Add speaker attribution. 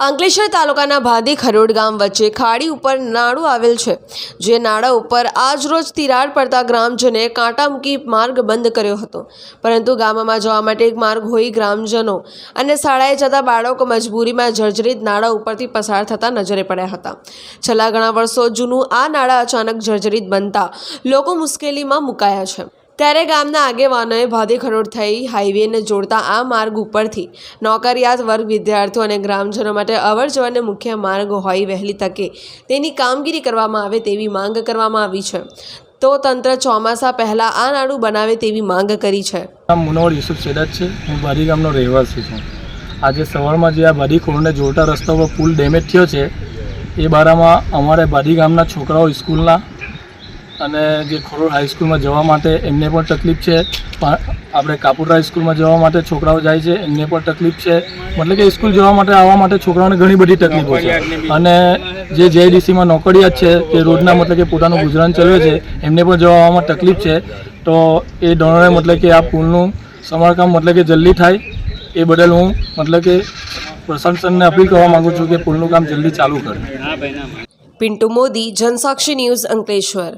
Speaker 1: અંકલેશ્વર તાલુકાના ભાદી ખરોડ ગામ વચ્ચે ખાડી ઉપર નાળું આવેલ છે, જે નાળા ઉપર આજ રોજ તિરાડ પડતા ગ્રામજને કાંટા મૂકી માર્ગ બંધ કર્યો હતો. પરંતુ ગામમાં જવા માટે એક માર્ગ હોઈ ગ્રામજનો અને શાળાએ જતા બાળકો મજબૂરીમાં જર્જરિત નાળા ઉપરથી પસાર થતા નજરે પડ્યા હતા. છેલ્લા ઘણા વર્ષો જૂનું આ નાળા અચાનક જર્જરિત બનતા લોકો મુશ્કેલીમાં મુકાયા છે. ત્યારે ગામના આગેવાનોએ ભાદી ખરોડ થઈ હાઈવેને જોડતા આ માર્ગ ઉપરથી નોકરિયાત વર્ગ વિદ્યાર્થીઓ અને ગ્રામજનો માટે અવર જવરને મુખ્ય માર્ગ હોય વહેલી તકે તેની કામગીરી કરવામાં આવે તેવી માંગ કરવામાં આવી છે. તો તંત્ર ચોમાસા પહેલાં આ નાડું બનાવે તેવી માંગ કરી છે.
Speaker 2: મુનોર યુસુફ સેદાત છે. હું બારી ગામનો રહેવાસી છું. આજે સવારમાં જે આ બારી ખોરને જોડતા રસ્તા પર પુલ ડેમેજ થયો છે, એ બારામાં અમારે બારી ગામના છોકરાઓ સ્કૂલના અને જે ખોરોડ હાઈસ્કૂલમાં જવા માટે એમને પણ તકલીફ છે. પણ આપણે કાપુર હાઈસ્કૂલમાં જવા માટે છોકરાઓ જાય છે, એમને પણ તકલીફ છે. મતલબ કે સ્કૂલ જવા માટે આવવા માટે છોકરાઓને ઘણી બધી તકલીફો છે. અને જે જેડીસીમાં નોકરિયાત છે, તે રોજના મતલબ કે પોતાનું ગુજરાન ચલાવે છે, એમને પણ જવા આવવામાં તકલીફ છે. તો એ ડોનરે મતલબ કે આ પુલનું સમારકામ મતલબ કે જલ્દી થાય. એ બદલ હું મતલબ કે પ્રશાસનને અપીલ કરવા માગું છું કે પુલનું કામ જલ્દી ચાલુ કરે.
Speaker 1: પિન્ટુ મોદી, જનસાક્ષી ન્યૂઝ અંકલેશ્વર.